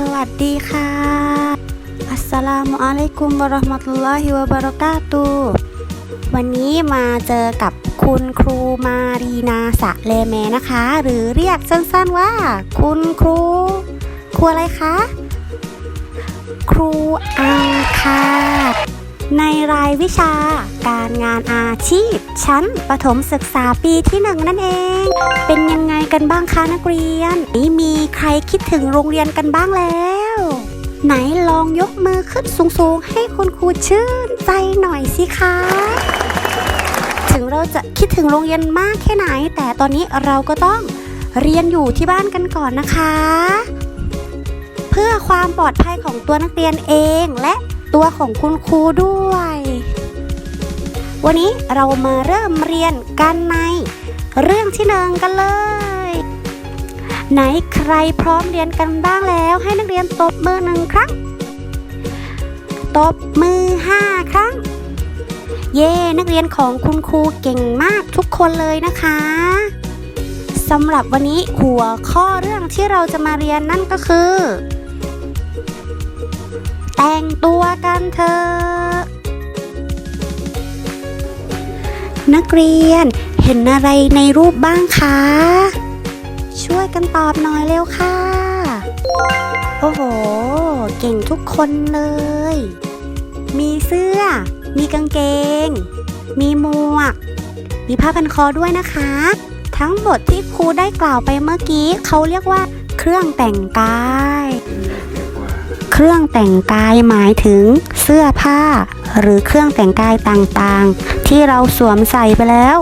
สวัสดีค่ะอัสสลามุอะลัยกุมบะเราะห์มะตุลลอฮิวะบะเราะกาตุวันนี้มาเจอกับคุณครูมารีนาสะเลเมนะคะ หรือเรียกสั้นๆว่า คุณครู ครูอะไรคะ ครูอังคา ในรายวิชาการงานอาชีพ ชั้นประถมศึกษาปีที่หนึ่งนั่นเอง เป็นยังไงกันบ้างคะนักเรียน นี่มีใครคิดถึงโรงเรียนกันบ้างแล้ว ไหนลองยกมือขึ้นสูงๆ ให้คุณครูชื่นใจหน่อยสิคะถึงเราจะคิดถึงโรงเรียนมากแค่ไหน แต่ตอนนี้เราก็ต้องเรียนอยู่ที่บ้านกันก่อนนะคะ เพื่อความปลอดภัยของตัวนักเรียนเองและ ตัวของคุณครูด้วย วันนี้เรามาเริ่มเรียนกันใน เรื่องที่หนึ่งกันเลย ไหนใครพร้อมเรียนกันบ้างแล้ว ให้นักเรียนตบมือหนึ่งครั้ง ตบมือห้าครั้ง เย่นักเรียนของคุณครูเก่งมากทุกคนเลยนะคะสำหรับวันนี้หัวข้อเรื่องที่เราจะมาเรียนนั่นก็คือ แต่งตัวกันเถอะนักเรียนเห็นอะไรในรูปบ้างคะ ช่วยกันตอบหน่อยเร็วค่ะ โอ้โห เก่งทุกคนเลย มีเสื้อ มีกางเกง มีหมวก มีผ้าพันคอด้วยนะคะ ทั้งหมดที่ครูได้กล่าวไปเมื่อกี้ เขาเรียกว่าเครื่องแต่งกาย เครื่องแต่งกายหมายถึงเสื้อผ้า หรือเครื่องแต่งกายต่างๆ ที่เราสวมใส่ไปแล้ว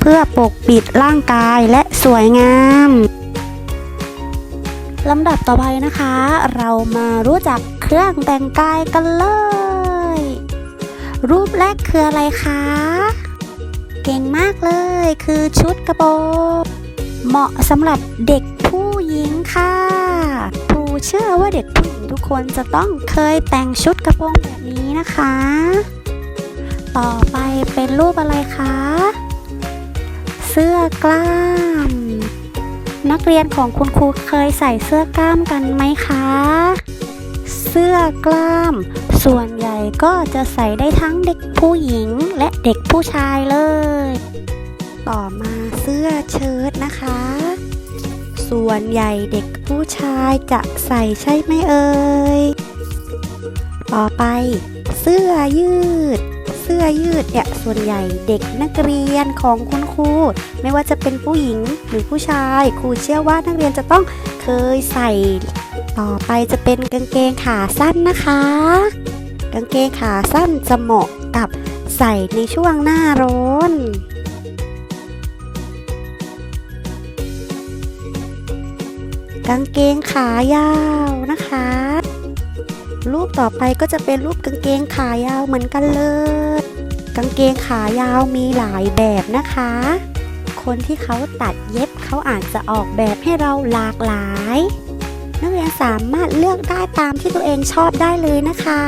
เพื่อปกปิดร่างกายและสวยงามลำดับต่อไปนะคะ เรามารู้จักเครื่องแต่งกายกันเลย รูปแรกคืออะไรคะ เก่งมากเลยคือชุดกระโปรงเหมาะสำหรับเด็กผู้หญิงค่ะครูเชื่อว่าเด็กผู้ ทุกคนจะต้องเคยแต่งชุดกระโปรงแบบนี้นะคะ ต่อไปเป็นรูปอะไรคะ เสื้อกล้าม นักเรียนของคุณครูเคยใส่เสื้อกล้ามกันไหมคะ เสื้อกล้าม ส่วนใหญ่ก็จะใส่ได้ทั้งเด็กผู้หญิงและเด็กผู้ชายเลย ต่อมาเสื้อเชิ้ตนะคะ ส่วนใหญ่เด็ก ผู้ชายจะใส่ใช่ไหมเอ่ย ต่อไป เสื้อยืด เสื้อยืดเนี่ยส่วนใหญ่เด็กนักเรียนของคุณครู ไม่ว่าจะเป็นผู้หญิงหรือผู้ชาย ครูเชื่อว่านักเรียนจะต้องเคยใส่ ต่อไปจะเป็นกางเกงขาสั้นนะคะ กางเกงขาสั้นจะเหมาะกับใส่ในช่วงหน้าร้อน กางเกงขายาวนะคะ รูปต่อไปก็จะเป็นรูปกางเกงขายาวเหมือนกันเลย กางเกงขายาวมีหลายแบบนะคะ คนที่เขาตัดเย็บเขาอาจจะออกแบบให้เราหลากหลาย นักเรียนสามารถเลือกได้ตามที่ตัวเองชอบได้เลยนะคะ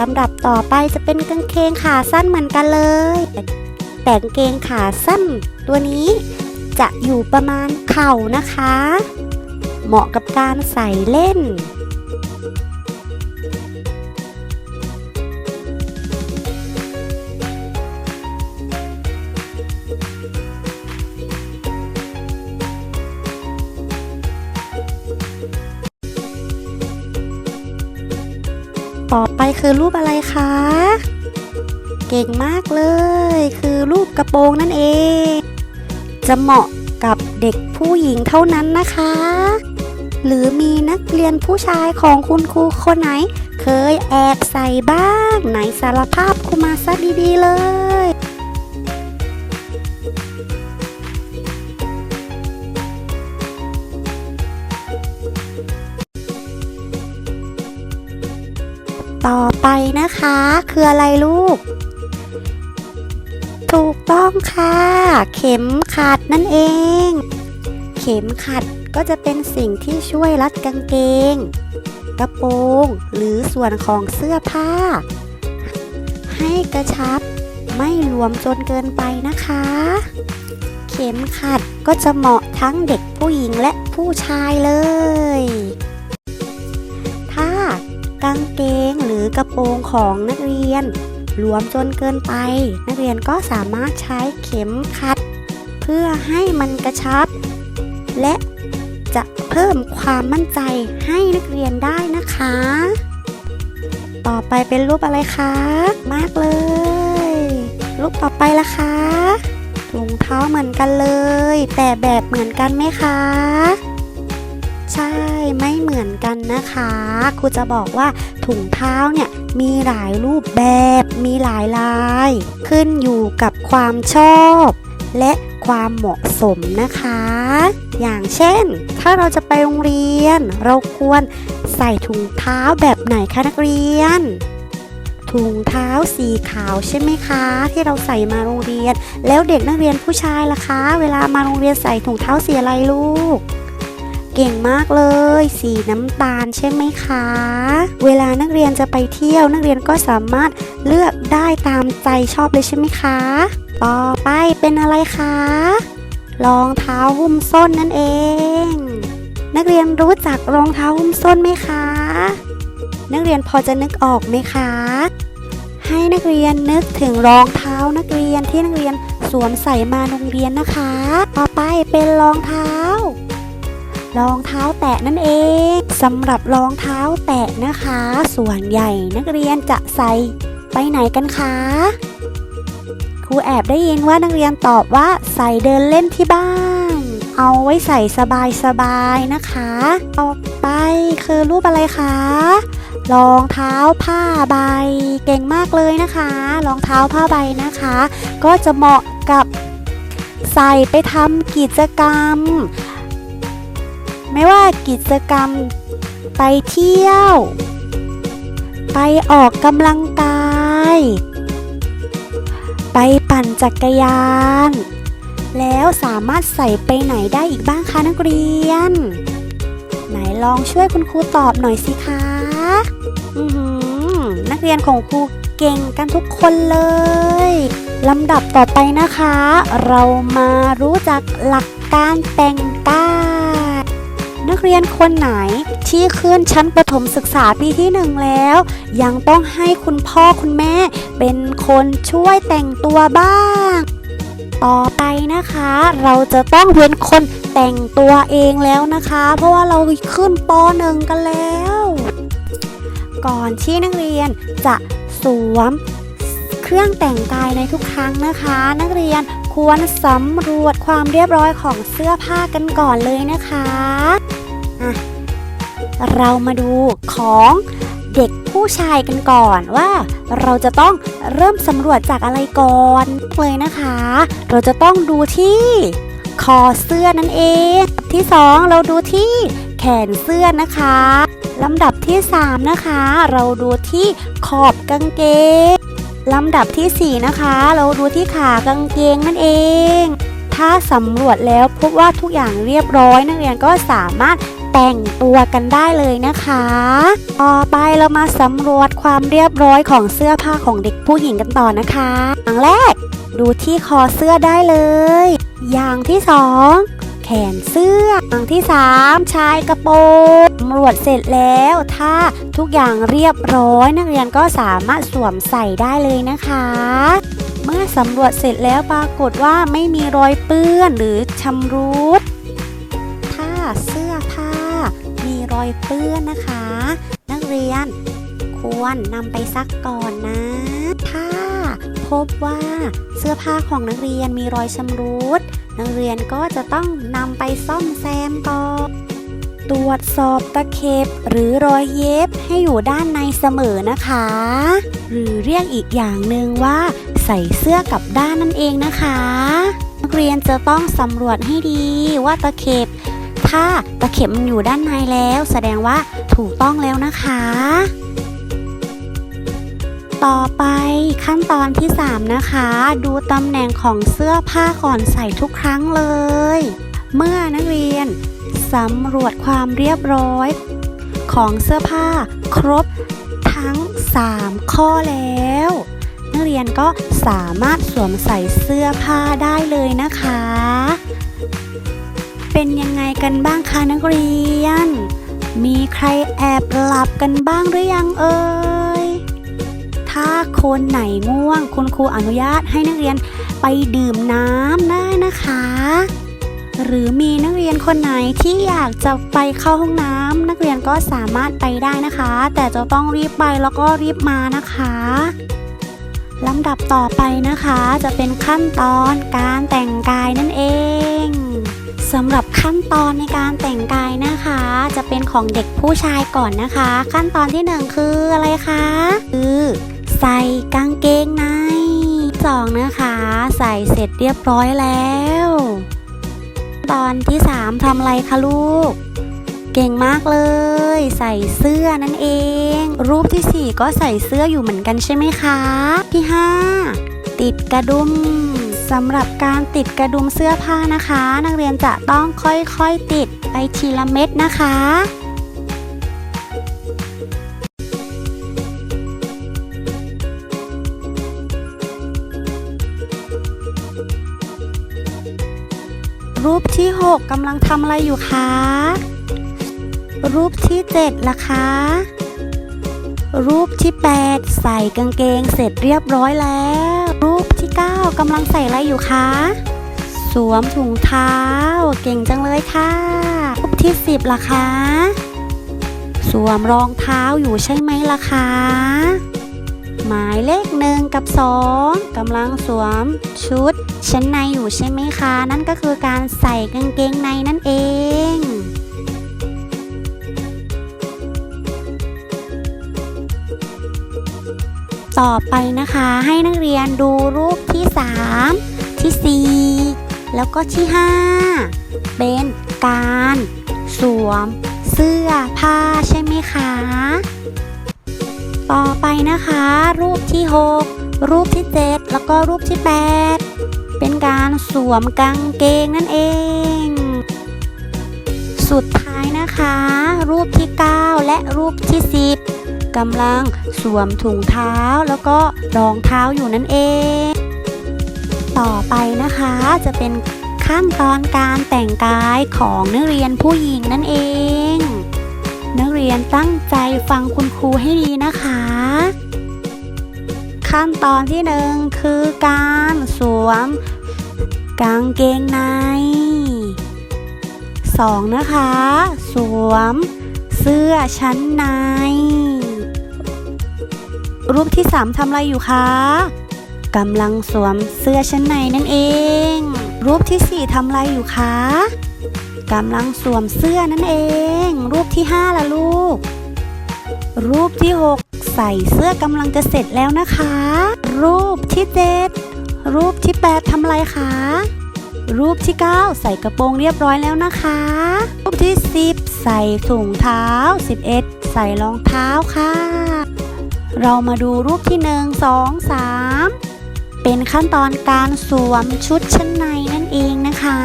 ลำดับต่อไปจะเป็นกางเกงขาสั้นเหมือนกันเลย แต่กางเกงขาสั้นตัวนี้ จะอยู่ประมาณเข่านะคะ เหมาะกับการใส่เล่นต่อไปคือรูปอะไรคะ เก่งมากเลย คือรูปกระโปรงนั่นเอง จะเหมาะกับเด็กผู้หญิงเท่านั้นนะคะ หรือมีนักเรียนผู้ชายของคุณครูคนไหน เคยแอบใส่บ้างไหนสารภาพครูมาซะดีๆเลยต่อไปนะคะ คืออะไรลูก ถูกต้องค่ะ เข็มขัดนั่นเอง เข็มขัดก็จะเป็นสิ่งที่ช่วยรัดกางเกง กระโปรง หรือส่วนของเสื้อผ้า ให้กระชับไม่หลวมจนเกินไปนะคะ เข็ข็มขัดก็จะเหมาะทั้งเด็กผู้หญิงและผู้ชายเลย ถ้ากางเกงหรือกระโปรงของนักเรียน หลวมจนเกินไป นักเรียนก็สามารถใช้เข็มขัด เพื่อให้มันกระชับ และจะเพิ่มความมั่นใจให้นักเรียนได้นะคะ ต่อไปเป็นรูปอะไรคะ มากเลย รูปต่อไปละคะถุงเท้าเหมือนกันเลย แต่แบบเหมือนกันไหมคะ กันนะคะ ครูจะบอกว่าถุงเท้าเนี่ยมีหลายรูปแบบมีหลายลาย ขึ้นอยู่กับความชอบ และความเหมาะสมนะคะ อย่างเช่น ถ้าเราจะไปโรงเรียน เราควรใส่ถุงเท้าแบบไหนคะนักเรียนถุงเท้าสีขาวใช่ไหมคะ ที่เราใส่มาโรงเรียน แล้วเด็กนักเรียนผู้ชายล่ะคะ เวลามาโรงเรียนใส่ถุงเท้าสีอะไรลูก เก่งมากเลย สีน้ำตาลใช่ไหมคะ เวลานักเรียนจะไปเที่ยว นักเรียนก็สามารถเลือกได้ตามใจชอบเลยใช่ไหมคะ ต่อไปเป็นอะไรคะรองเท้าหุ้มส้นนั่นเอง นักเรียนรู้จักรองเท้าหุ้มส้นไหมคะ นักเรียนพอจะนึกออกไหมคะ ให้นักเรียนนึกถึงรองเท้านักเรียนที่นักเรียนสวมใส่มาโรงเรียนนะคะ ต่อไปเป็นรองเท้า รองเท้าแตะนั่นเองสำหรับรองเท้าแตะนะคะ ส่วนใหญ่นักเรียนจะใส่ไปไหนกันคะครูแอบได้ยินว่านักเรียนตอบว่าใส่เดินเล่นที่บ้าน เอาไว้ใส่สบายๆนะคะ ต่อไปคือรูปอะไรคะรองเท้าผ้าใบ เก่งมากเลยนะคะรองเท้าผ้าใบนะคะ ก็จะเหมาะกับใส่ไปทำกิจกรรม ไม่ว่ากิจกรรม ไปเที่ยว ไปออกกำลังกาย ไปปั่นจักรยาน แล้วสามารถใส่ไปไหนได้อีกบ้างคะนักเรียน ไหนลองช่วยคุณครูตอบหน่อยสิคะอือหือนักเรียนของครูเก่งกันทุกคนเลยลำดับต่อไปนะคะ เรามารู้จักหลักการแต่งกาย เรียนคนไหนที่ขึ้นชั้นประถมศึกษาปีที่หนึ่งแล้ว ยังต้องให้คุณพ่อคุณแม่ เป็นคนช่วยแต่งตัวบ้าง ต่อไปนะคะ เราจะต้องเป็นคนแต่งตัวเองแล้วนะคะ เพราะว่าเราขึ้นป .1 กันแล้ว ก่อนที่นักเรียนจะสวมเครื่องแต่งกายในทุกครั้งนะคะ นักเรียนควรสำรวจความเรียบร้อยของเสื้อผ้ากันก่อนเลยนะคะ เรามาดูของเด็กผู้ชายกันก่อนว่า เราจะต้องเริ่มสำรวจจากอะไรก่อนเลยนะคะ เราจะต้องดูที่คอเสื้อนั่นเอง ที่สองเราดูที่แขนเสื้อนะคะลำดับที่สามนะคะ เราดูที่ขอบกางเกงลำดับที่ 4 นะคะ เราดูที่ขากางเกงนั่นเอง ถ้าสำรวจแล้วพบว่าทุกอย่างเรียบร้อยนักเรียนก็สามารถ แต่งตัวกันได้เลยนะคะ ต่อไปเรามาสำรวจความเรียบร้อยของเสื้อผ้าของเด็กผู้หญิงกันต่อนะคะอย่างแรก ดูที่คอเสื้อได้เลย อย่างที่สองแขนเสื้อ อย่างที่สามชายกระโปรงสำรวจเสร็จแล้ว ถ้าทุกอย่างเรียบร้อยนักเรียนก็สามารถสวมใส่ได้เลยนะคะเมื่อสำรวจเสร็จแล้วปรากฏว่าไม่มีรอยเปื้อนหรือชำรุด อยเปื้อนนะคะ นักเรียน ควรนำไปซักก่อนนะ ถ้าพบว่าเสื้อผ้าของนักเรียนมีรอยชำรุด นักเรียนก็จะต้องนำไปซ่อมแซมก่อนตรวจสอบตะเข็บหรือรอยเย็บให้อยู่ด้านในเสมอนะคะ หรือเรียกอีกอย่างหนึ่งว่า ใส่เสื้อกับด้านนั่นเองนะคะ นักเรียนจะต้องสำรวจให้ดีว่าตะเข็บ ถ้าตะเข็บมันอยู่ด้านในแล้ว แสดงว่าถูกต้องแล้วนะคะ ต่อไปขั้นตอนที่ 3 นะคะ ดูตำแหน่งของเสื้อผ้าก่อนใส่ทุกครั้งเลย เมื่อนักเรียนสำรวจความเรียบร้อย ของเสื้อผ้าครบทั้ง 3 ข้อแล้ว นักเรียนก็สามารถสวมใส่เสื้อผ้าได้เลยนะคะ เป็นยังไงกันบ้างคะนักเรียน มีใครแอบหลับกันบ้างหรือยังเอ่ย ถ้าคนไหนง่วง คุณครูอนุญาตให้นักเรียนไปดื่มน้ำได้นะคะ หรือมีนักเรียนคนไหนที่อยากจะไปเข้าห้องน้ำนักเรียนก็สามารถไปได้นะคะ แต่จะต้องรีบไปแล้วก็รีบมานะคะลำดับต่อไปนะคะ จะเป็นขั้นตอนการแต่งกายนั่นเอง สำหรับขั้นตอนในการแต่งกายนะคะ จะเป็นของเด็กผู้ชายก่อนนะคะ ขั้นตอนที่หนึ่งคืออะไรคะ คือใส่กางเกงในสองนะคะ ใส่เสร็จเรียบร้อยแล้ว ตอนที่3ทำอะไรคะลูก เก่งมากเลย ใส่เสื้อนั่นเอง รูปที่4ก็ใส่เสื้ออยู่เหมือนกันใช่ไหมคะ ที่5ติดกระดุม สำหรับการติดกระดุมเสื้อผ้านะคะ นักเรียนจะต้องค่อยๆติดไปทีละเม็ดนะคะรูปที่ 6กำลังทำอะไรอยู่คะ รูปที่7ล่ะคะ รูปที่ 8 ใส่กางเกงเสร็จเรียบร้อยแล้ว รูป 9กำลังใส่อะไรอยู่คะ สวมถุงเท้า เก่งจังเลยค่ะรูปที่ 10ล่ะคะ สวมรองเท้าอยู่ใช่ไหมล่ะคะ หมายเลขหนึ่งกับสองกำลังสวมชุดชั้นในอยู่ใช่ไหมคะ นั่นก็คือการใส่กางเกงในนั่นเองต่อไปนะคะให้นักเรียนดูรูป ที่ 3 ที่ 4 แล้วก็ที่ 5 เป็นการ สวม เสื้อผ้าใช่ไหมคะ ต่อไปนะคะ รูปที่ 6 รูปที่ 7 แล้วก็รูปที่ 8 เป็นการสวมกางเกงนั่นเอง สุดท้ายนะคะ รูปที่ 9 และรูปที่ 10กำลังสวมถุงเท้าแล้วก็รองเท้าอยู่นั่นเอง ต่อไปนะคะ จะเป็นขั้นตอนการแต่งกายของนักเรียนผู้หญิงนั่นเอง นักเรียนตั้งใจฟังคุณครูให้ดีนะคะ ขั้นตอนที่หนึ่งคือการสวมกางเกงในสองนะคะ สวมเสื้อชั้นใน รูปที่สามทำอะไรอยู่คะ กำลังสวมเสื้อชั้นในนั่นเอง รูปที่สี่ทำอะไรอยู่คะกำลังสวมเสื้อนั่นเอง รูปที่ห้าละลูก รูปที่หกใส่เสื้อกำลังจะเสร็จแล้วนะคะ รูปที่เจ็ดรูปที่แปดทำอะไรคะรูปที่ 9 ใส่กระโปรงเรียบร้อยแล้วนะคะ รูปที่ 10 ใส่ถุงเท้า 11 ใส่รองเท้าค่ะ เรามาดูรูปที่ 1 2 3 เป็นขั้นตอนการสวมชุดชั้นในนั่นเองนะคะ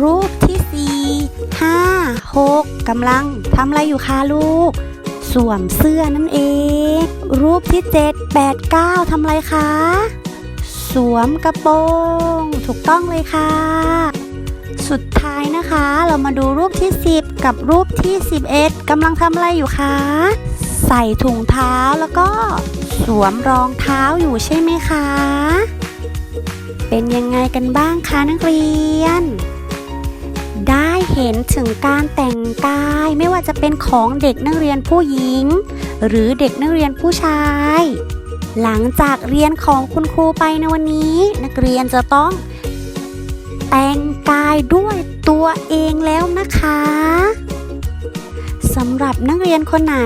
รูปที่ 4 5 6กำลังทำอะไรอยู่คะลูก สวมเสื้อนั่นเอง รูปที่ 7 8 9ทำอะไรคะ สวมกระโปรง ถูกต้องเลยค่ะ สุดท้ายนะคะ เรามาดูรูปที่ 10 กับรูปที่ 11กำลังทำอะไรอยู่คะ ใส่ถุงเท้าแล้วก็สวมรองเท้าอยู่ใช่ไหมคะ เป็นยังไงกันบ้างคะนักเรียน ได้เห็นถึงการแต่งกายไม่ว่าจะเป็นของเด็กนักเรียนผู้หญิง หรือเด็กนักเรียนผู้ชาย หลังจากเรียนของคุณครูไปในวันนี้ นักเรียนจะต้อง แต่งกายด้วยตัวเองแล้วนะคะสำหรับนักเรียนคนไหน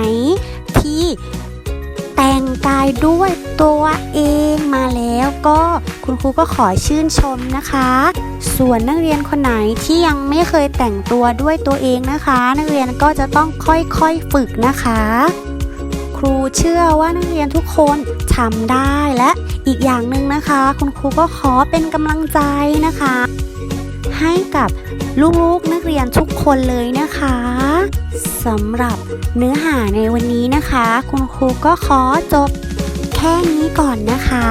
แต่งกายด้วยตัวเองมาแล้วก็คุณครูก็ขอชื่นชมนะคะ ส่วนนักเรียนคนไหนที่ยังไม่เคยแต่งตัวด้วยตัวเองนะคะ นักเรียนก็จะต้องค่อยๆฝึกนะคะ ครูเชื่อว่านักเรียนทุกคนทำได้และอีกอย่างหนึ่งนะคะ คุณครูก็ขอเป็นกำลังใจนะคะ ให้กับลูกๆนักเรียนทุกคนเลยนะคะ สำหรับเนื้อหาในวันนี้นะคะ คุณครูก็ขอจบแค่นี้ก่อนนะคะ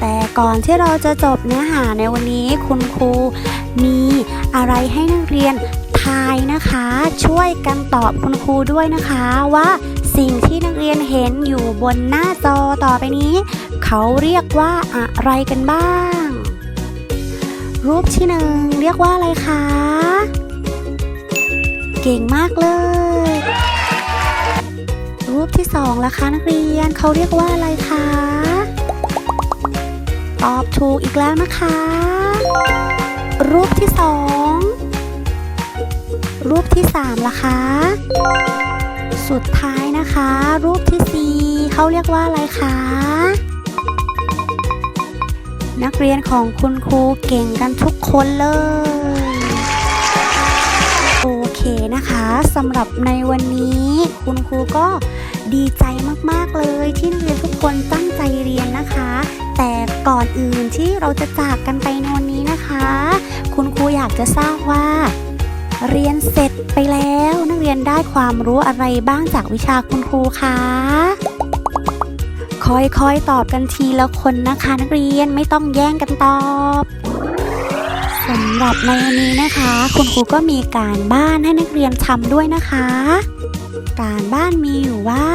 แต่ก่อนที่เราจะจบเนื้อหาในวันนี้ คุณครูมีอะไรให้นักเรียนทายนะคะ ช่วยกันตอบคุณครูด้วยนะคะว่าสิ่งที่นักเรียนเห็นอยู่บนหน้าจอต่อไปนี้ เขาเรียกว่าอะไรกันบ้าง รูปที่หนึ่งเรียกว่าอะไรคะ ก่งมากเลย รูปที่สองล่ะคะนักเรียนเขาเรียกว่าอะไรคะ ตอบถูกอีกแล้วนะคะ รูปที่สองรูปที่สามล่ะคะ สุดท้ายนะคะ รูปที่สี่เขาเรียกว่าอะไรคะนักเรียนของคุณครูเก่งกันทุกคนเลย นะคะสำหรับในวันนี้คุณครูก็ดีใจมากๆเลยที่นักเรียนทุกคนตั้งใจเรียนนะคะ แต่ก่อนอื่นที่เราจะจากกันไปในวันนี้นะคะ คุณครูอยากจะทราบว่า เรียนเสร็จไปแล้วนักเรียนได้ความรู้อะไรบ้างจากวิชาคุณครูคะค่อยๆตอบกันทีละคนนะคะ นักเรียนไม่ต้องแย่งกันตอบ สำหรับในวันนี้นะคะ คุณครูก็มีการบ้านให้นักเรียนทำด้วยนะคะ การบ้านมีอยู่ว่า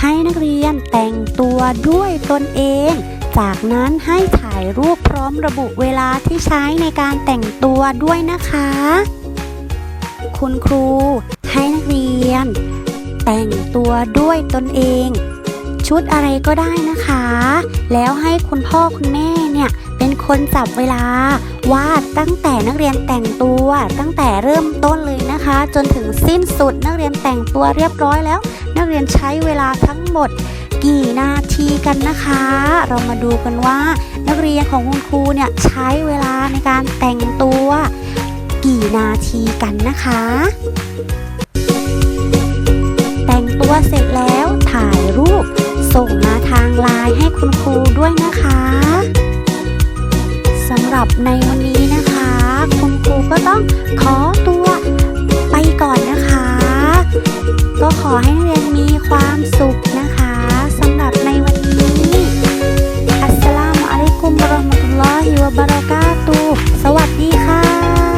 ให้นักเรียนแต่งตัวด้วยตนเอง จากนั้นให้ถ่ายรูปพร้อมระบุเวลาที่ใช้ในการแต่งตัวด้วยนะคะ คุณครู ให้นักเรียน แต่งตัวด้วยตนเอง ชุดอะไรก็ได้นะคะ แล้วให้คุณพ่อคุณแม่เนี่ย คนจับเวลาวาดตั้งแต่นักเรียนแต่งตัว ตั้งแต่เริ่มต้นเลยนะคะ จนถึงสิ้นสุดนักเรียนแต่งตัวเรียบร้อยแล้ว นักเรียนใช้เวลาทั้งหมด กี่นาทีกันนะคะ เรามาดูกันว่า นักเรียนของคุณครูเนี่ยใช้เวลาในการแต่งตัว กี่นาทีกันนะคะ แต่งตัวเสร็จแล้วถ่ายรูป ส่งมาทางไลน์ให้คุณครูด้วยนะคะ หรับในวันนี้นะคะ คุณครูก็ต้องขอตัวไปก่อนนะคะ ก็ขอให้นักเรียนมีความสุขนะคะสำหรับในวันนี้ อัสสลามุอะลัยกุมบรอมตุลลอฮิวะบารากาตูสวัสดีค่ะ